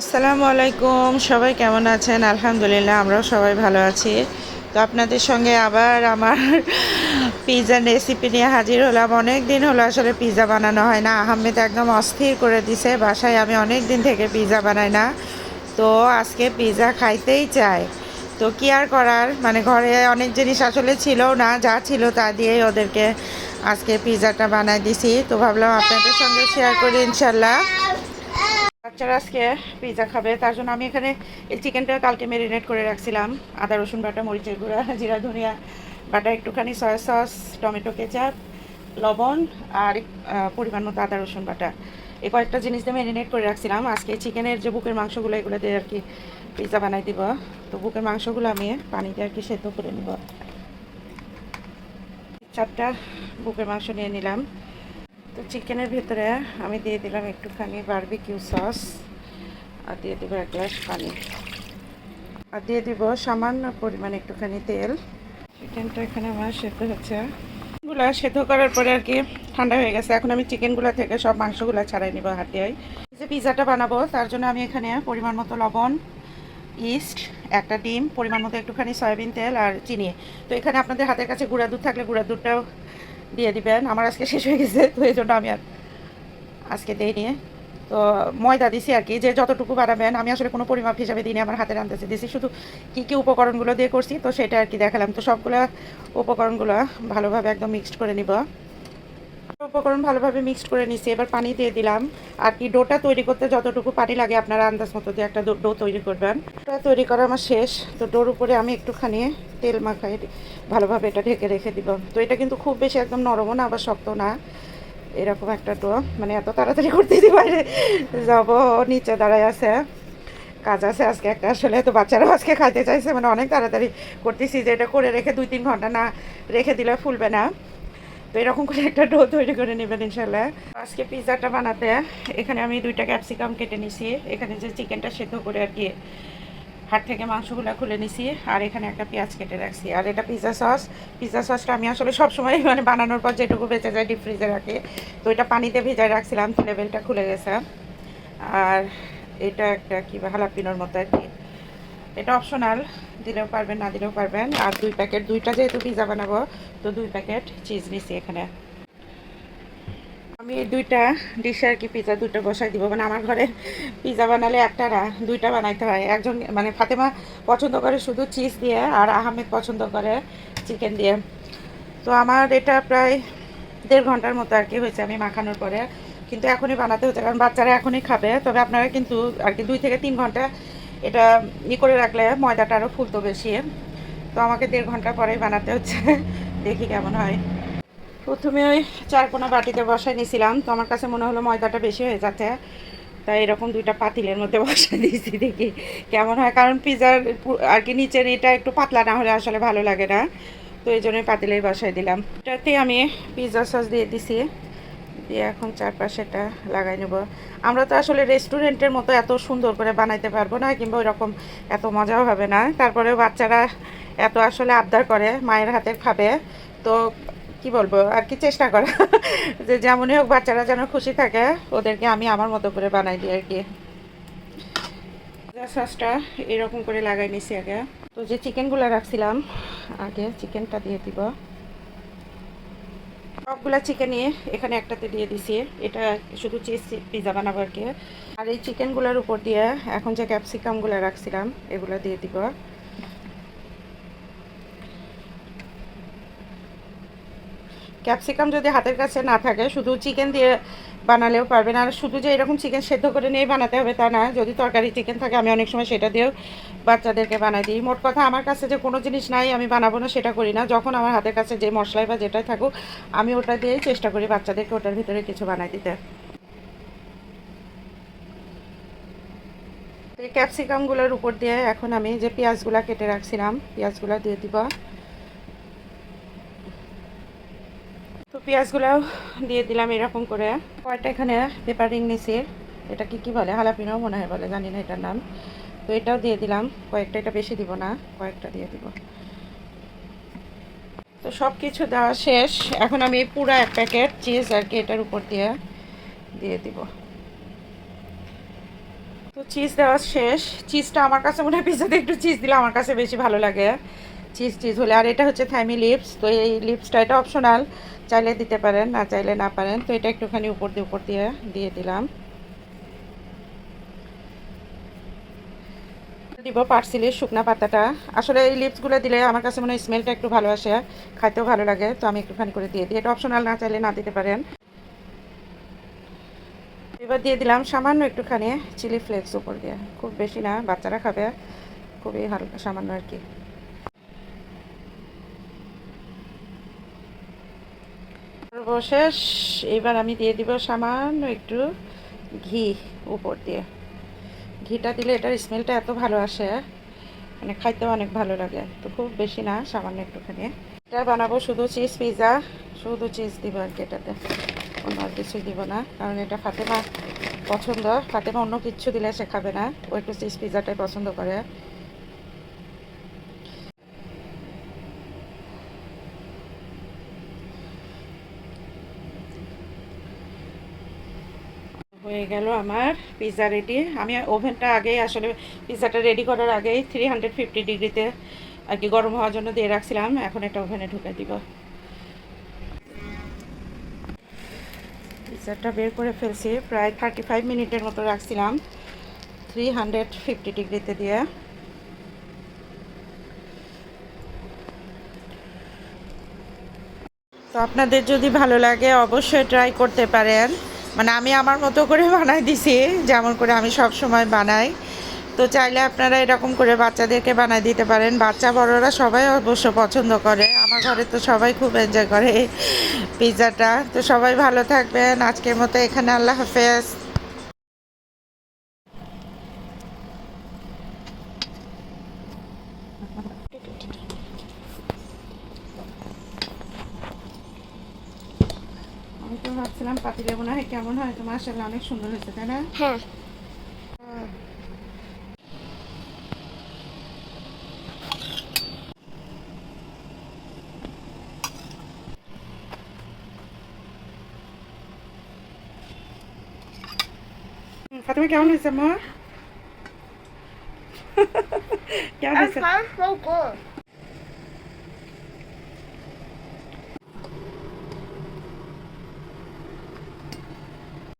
আসসালামু আলাইকুম, সবাই কেমন আছেন? আলহামদুলিল্লাহ, আমরাও সবাই ভালো আছি। তো আপনাদের সঙ্গে আবার আমার পিৎজার রেসিপি নিয়ে হাজির হলাম। অনেক দিন হলো আসলে পিৎজা বানানো হয় না। আহমেদ একদম অস্থির করে দিছে, বাসায় আমি অনেক দিন থেকে পিৎজা বানাই না। তো আজকে পিৎজা খাইতেই চাই তো কি আর করার? মানে ঘরে অনেক জিনিস আসলে ছিল না, যা ছিল তা দিয়েই ওদেরকে আজকে পিৎজাটা বানাই দিছি। তো ভাবলাম আপনাদের সঙ্গে শেয়ার করি ইনশাল্লাহ। বাচ্চারা আজকে পিৎজা খাবে, তার জন্য আমি এখানে এই চিকেনটা কালকে মেরিনেট করে রাখছিলাম। আদা, রসুন বাটা, মরিচের গুঁড়া, জিরা, ধনিয়া বাটা, একটুখানি সয়া সস টমেটো কেচাপ লবণ আর পরিমাণ মতো আদা, রসুন বাটা। এই কয়েকটা জিনিস দিয়ে মেরিনেট করে রাখছিলাম। আজকে চিকেনের যে বুকের মাংসগুলো, এগুলো দিয়ে আর কি পিৎজা বানাই দিব। তো বুকের মাংসগুলো আমি পানিতে আর কি সেদ্ধ করে নিব। চারটা বুকের মাংস নিয়ে নিলাম। চিকেনের ভেতরে আমি দিয়ে দিলাম একটুখানি বারবিকিউ সস আর দিয়ে দেবো এক গ্লাস পানি। আর দিয়ে দিব সামান্য পরিমাণে একটুখানি তেল। চিকেনটা এখানে আমার সেদ্ধ হচ্ছে। গুলা সেদ্ধ করার পরে আর কি ঠান্ডা হয়ে গেছে। এখন আমি চিকেনগুলো থেকে সব মাংসগুলো ছাড়াই নিব হাত দিয়ে যে পিৎজাটা বানাবো, তার জন্য আমি এখানে পরিমাণ মতো লবণ, ইস্ট, একটা ডিম, পরিমাণ মতো একটুখানি সয়াবিন তেল আর চিনি। তো এখানে আপনাদের হাতের কাছে গুঁড়া দুধ থাকলে গুঁড়া দুধটাও দিয়ে দিবেন। আমার আজকে শেষ হয়ে গেছে, তো এই জন্য আমি আর আজকে দিইনি। তো ময়দা দিছি আর কি, যে যতটুকু বাড়াবেন, আমি আসলে কোনো পরিমাপ হিসাবে দিইনি, আমার হাতে রান্তেছে দিছি। শুধু কী কী উপকরণগুলো দিয়ে করছি, তো সেটা আর কি দেখালাম। তো সবগুলো উপকরণগুলো ভালোভাবে একদম মিক্সড করে নিব। উপকরণ ভালোভাবে মিক্সড করে নিছি। এবার পানি দিয়ে দিলাম। আর কি ডোটা তৈরি করতে যতটুকু পানি লাগে আপনারা আন্দাজ মতো দিয়ে একটা ডো তৈরি করবেন। ডোটা তৈরি করা আমার শেষ। তো ডোর উপরে আমি একটুখানি তেল মাখাই ভালোভাবে এটা ঢেকে রেখে দিব। তো এটা কিন্তু খুব বেশি একদম নরমও না আবার শক্ত না। এরকম একটা ডো মানে এত তাড়াতাড়ি করতে দিই বাইরে যাব, নিচে দাঁড়ায় আছে। কাজ আছে আজকে একটা। আসলে তো বাচ্চারাও আজকে খাইতে চাইছে। মানে অনেক তাড়াতাড়ি করতেছি যে এটা করে রেখে দুই তিন ঘণ্টা না রেখে দিলে ফুলবে না। তো এরকম করে একটা ডো তৈরি করে নেবেন ইনশাল্লাহ আজকে পিৎজাটা বানাতে এখানে আমি দুইটা ক্যাপসিকাম কেটে নিছি। এখানে যে চিকেনটা সেদ্ধ করে আর কি হাট থেকে মাংসগুলো খুলে নিছি আর এখানে একটা পেঁয়াজ কেটে রাখছি। আর এটা পিৎজা সস পিৎজা সসটা আমি আসলে সবসময় মানে বানানোর পর যেটুকু বেঁচে যায় ডিপ ফ্রিজে রাখি। তো এটা পানিতে ভিজায় রাখছিলাম লেবেলটা খুলে গেছে। আর এটা একটা কি হালাপিনোর মতো আর কি। এটা অপশনাল দিলেও পারবেন, না দিলেও পারবেন। আর দুই প্যাকেট দুইটা যেহেতু পিৎজা বানাবো, তো দুই প্যাকেট চিজ নিছি এখানে। আমি দুইটা ডিশে আর কি পিৎজা দুটো বসাই দিব। মানে আমার ঘরে পিৎজা বানালে একটা না, দুইটা বানাইতে হয়। একজন মানে ফাতেমা পছন্দ করে শুধু চিজ দিয়ে, আর আহমেদ পছন্দ করে চিকেন দিয়ে। তো আমার এটা প্রায় দেড় ঘণ্টার মতো আর কি হয়েছে আমি মাখানোর পরে। কিন্তু এখনই বানাতে হচ্ছে, কারণ বাচ্চারা এখনই খাবে। তবে আপনারা কিন্তু আর কি দুই থেকে তিন ঘণ্টা এটা ই করে রাখলে ময়দাটা আরও ফুলতো বেশি। তো আমাকে দেড় ঘণ্টা পরেই বানাতে হচ্ছে। দেখি কেমন হয়। প্রথমে ওই চার কোনা বাটিতে বসাই নিয়েছিলাম তো আমার কাছে মনে হলো ময়দাটা বেশি হয়ে যাচ্ছে। তাই এরকম দুইটা পাতিলের মধ্যে বসাই দিয়েছি দেখি কেমন হয়। কারণ পিজার আর কি নিচের এটা একটু পাতলা না হলে আসলে ভালো লাগে না। তো এই জন্যই পাতিলেই বসাই দিলাম। এটাতে আমি পিৎজা সস দিয়ে দিছি। দিয়ে এখন চারপাশেটা লাগাই নেব। আমরা তো আসলে রেস্টুরেন্টের মতো এত সুন্দর করে বানাইতে পারব না, কিংবা ওইরকম এত মজাও হবে না। তারপরে বাচ্চারা এত আসলে আবদার করে, মায়ের হাতের খাবে। তো কি বলব, আর কি চেষ্টা করা? যে যেমনই হোক বাচ্চারা যেন খুশি থাকে, ওদেরকে আমি আমার মতো করে বানাই দিই আর কি। সসটা এরকম করে লাগাই নিছি আগে। তো যে চিকেনগুলো রাখছিলাম, আগে চিকেনটা দিয়ে দিব। সবগুলা চিকেনই এখানে একটাতে দিয়ে দিছি। এটা শুধু চিজ পিজা বানাবো আর কি। আর এই চিকেনগুলোর উপর দিয়ে এখন যে ক্যাপসিকামগুলো রাখছিলাম, এগুলো দিয়ে দিব। ক্যাপসিকাম যদি হাতের কাছে না থাকে, শুধু চিকেন দিয়ে বানালেও পারবেন। আর শুধু যে এরকম চিকেন সেদ্ধ করে নিয়ে বানাতে হবে তা না, যদি তরকারি চিকেন থাকে, আমি অনেক সময় সেটা দিয়েও বাচ্চাদেরকে বানাই দিই। মোট কথা আমার কাছে যে কোনো জিনিস নাই, আমি বানাবো না, সেটা করি না। যখন আমার হাতের কাছে যে মশলাই বা যেটাই থাকুক, আমি ওটা দিয়েই চেষ্টা করি বাচ্চাদেরকে ওটার ভিতরে কিছু বানাই দিতে। এই ক্যাপসিকামগুলোর উপর দিয়ে এখন আমি যে পেঁয়াজগুলা কেটে রাখছিলাম, পেঁয়াজগুলো দিয়ে দিব। তো পেঁয়াজগুলোও দিয়ে দিলাম এরকম করে। কয়েকটা এখানে পেপারিং নিছি। এটা কি কি বলে? হালাপিনো মনে হয় বলে, জানি না এটার নাম। তো এটাও দিয়ে দিলাম। কয়েকটা এটা বেশি দিব না, কয়েকটা দিয়ে দিব। তো সব কিছু দেওয়া শেষ। এখন আমি পুরো এক প্যাকেট চিজ আর কি এটার উপর দিয়ে দিয়ে দিব। তো চিজ দেওয়া শেষ। চিজটা আমার কাছে মনে হয় পিজাতে একটু চিজ দিলে আমার কাছে বেশি ভালো লাগে। চিজ চিজ হলে। আর এটা হচ্ছে থাইমি লিপস তো এই লিপসটা এটা অপশনাল চাইলে দিতে পারেন, না চাইলে না পারেন। তো এটা একটুখানি উপর দিয়ে উপর দিয়ে দিয়ে দিলাম। দিব পার্সিলের শুকনা পাতাটা। আসলে এই লিপসগুলো দিলে আমার কাছে মনে হয় স্মেলটা একটু ভালো আসে, খাইতেও ভালো লাগে, তো আমি একটুখানি করে দিয়ে দিই। এটা অপশনাল না চাইলে না দিতে পারেন। এবার দিয়ে দিলাম সামান্য একটুখানি চিলি ফ্লেক্স উপর দিয়ে। খুব বেশি না, বাচ্চারা খাবে। খুবই হালকা সামান্য আর কি। সর্বশেষ, এবার আমি দিয়ে দিব সামান্য একটু ঘি উপর দিয়ে। ঘিটা দিলে এটার স্মেলটা এত ভালো আসে মানে খাইতে অনেক ভালো লাগে। তো খুব বেশি না, সামান্য একটুখানি। এটা বানাবো শুধু চিজ পিজা শুধু চিজ দিব আর কি এটাতে। অন্য আর কিছুই দিব না, কারণ এটা ফাতেমা পছন্দ। ফাতেমা অন্য কিছু দিলে সে খাবে না। ও একটু চিজ পিজাটাই পছন্দ করে। হয়ে গেল আমার পিৎজা রেডি আমি ওভেনটা আগেই আসলে পিৎজাটা রেডি করার আগেই থ্রি হান্ড্রেড ফিফটি ডিগ্রিতে আর কি গরম হওয়ার জন্য দিয়ে রাখছিলাম। এখন এটা ওভেনে ঢুকে দিব। পিৎজাটা বের করে ফেলছি। প্রায় থার্টি ফাইভ মিনিটের মতো রাখছিলাম থ্রি হান্ড্রেড ফিফটি ডিগ্রিতে দিয়ে। তো আপনাদের যদি ভালো লাগে অবশ্যই ট্রাই করতে পারেন। মানে আমি আমার মতো করে বানাই দিছি, যেমন করে আমি সব সময় বানাই। তো চাইলে আপনারা এরকম করে বাচ্চাদেরকে বানাই দিতে পারেন। বাচ্চা বড়রা সবাই অবশ্য পছন্দ করে। আমার ঘরে তো সবাই খুব এনজয় করে পিৎজাটা তো সবাই ভালো থাকবেন। আজকের মতো এখানে আল্লাহ হাফেজ। আমি তো ভাবছিলাম পাতিলে মনে হয় কেমন হয়? তোমার আসলে অনেক সুন্দর হয়েছে তাই না? হ্যাঁ। হুম, কেমন হয়েছে মা? কেমন হয়েছে.